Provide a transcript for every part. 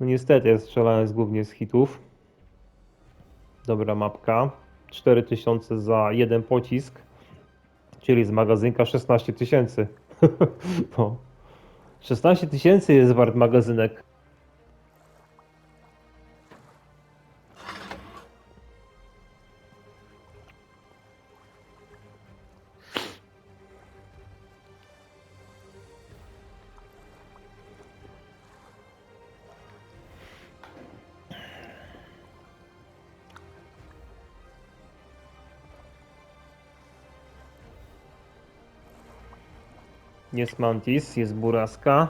No niestety strzelałem z głównie z hitów. Dobra mapka. 4000 za jeden pocisk. Czyli z magazynka 16 tysięcy. no. 16 tysięcy jest wart magazynek. Jest Mantis, jest Buraska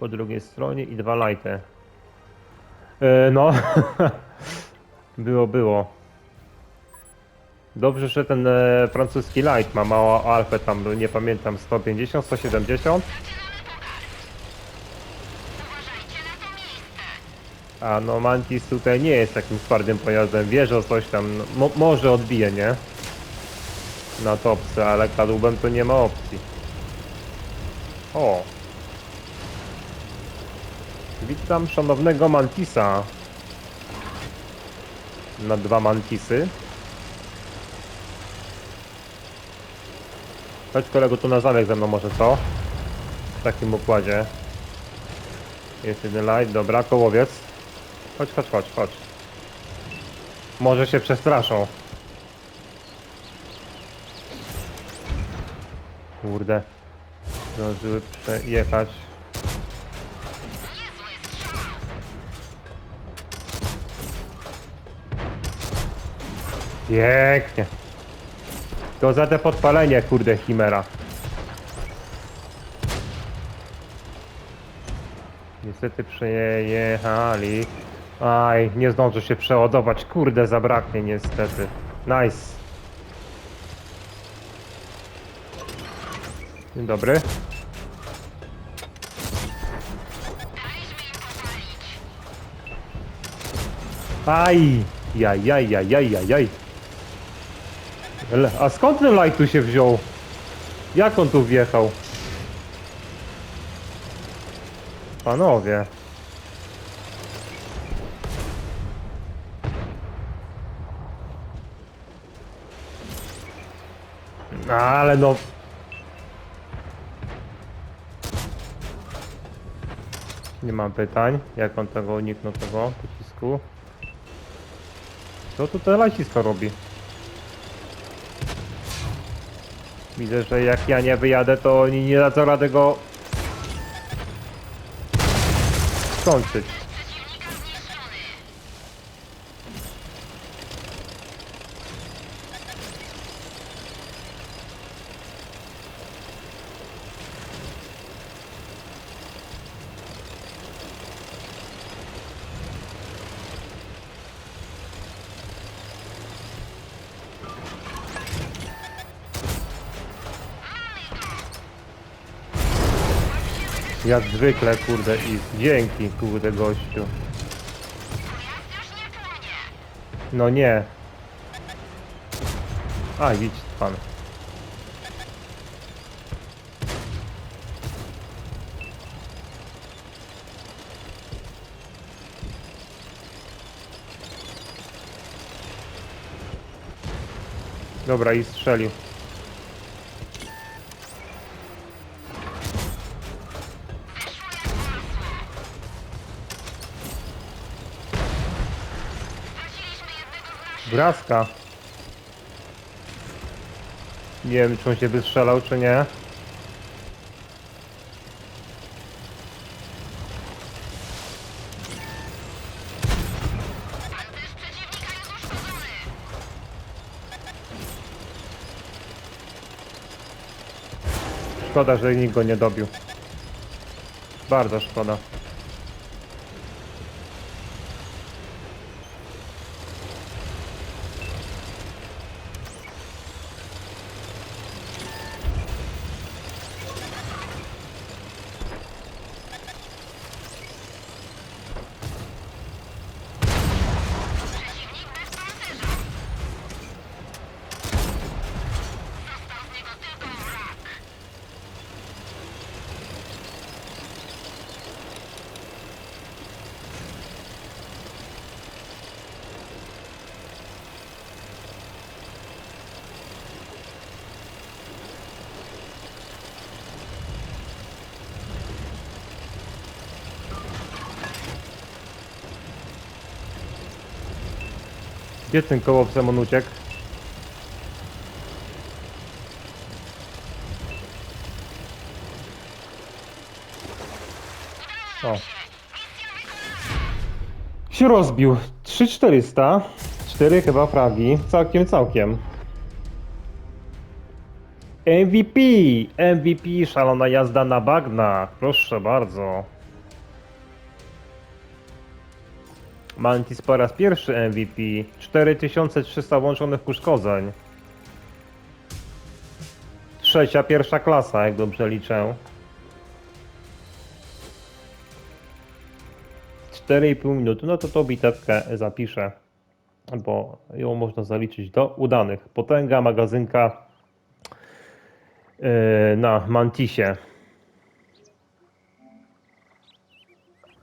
po drugiej stronie i dwa lighty. E, no, było, było. Dobrze, że ten e, francuski light ma małą alfę tam, nie pamiętam, 150, 170. A no Mantis tutaj nie jest takim twardym pojazdem, wie, że coś tam mo może odbije, nie? Na topce, ale kadłubem to nie ma opcji. O! Witam szanownego Mantisa. Na dwa Mantisy. Chodź kolego tu na zamek ze mną może co? W takim układzie. Jest jeden light, dobra, kołowiec. Chodź, chodź, chodź, chodź. Może się przestraszą. Kurde. Zdążyły przejechać. Pięknie. To za te podpalenie, kurde, Chimera. Niestety przejechali. Aj, nie zdążę się przeładować. Kurde, zabraknie niestety. Nice. Dzień dobry. Aj! Jaj, jaj, jaj, jaj, jaj, A skąd ten light tu się wziął? Jak on tu wjechał? Panowie. Ale no... Nie mam pytań, jak on tego uniknął tego pocisku. Co tu to lecisko robi? Widzę, że jak ja nie wyjadę, to oni nie dadzą rady go skończyć. Jak zwykle, kurde, i dzięki, kurde, gościu. No nie. A, idź pan. Dobra, i strzelił. Braska. Nie wiem, czy on się wystrzelał, czy nie. Szkoda, że nikt go nie dobił. Bardzo szkoda. Gdzie ten koło Semon uciekł? O. Się rozbił. 3400. 4 chyba fragi. Całkiem, całkiem. MVP! MVP, szalona jazda na bagnach. Proszę bardzo. Mantis po raz pierwszy MVP. 4300 włączonych uszkodzeń. Trzecia, pierwsza klasa, jak dobrze liczę. 4,5 minuty, no to tą bitewkę zapiszę, bo ją można zaliczyć do udanych. Potęga magazynka yy, na Mantisie.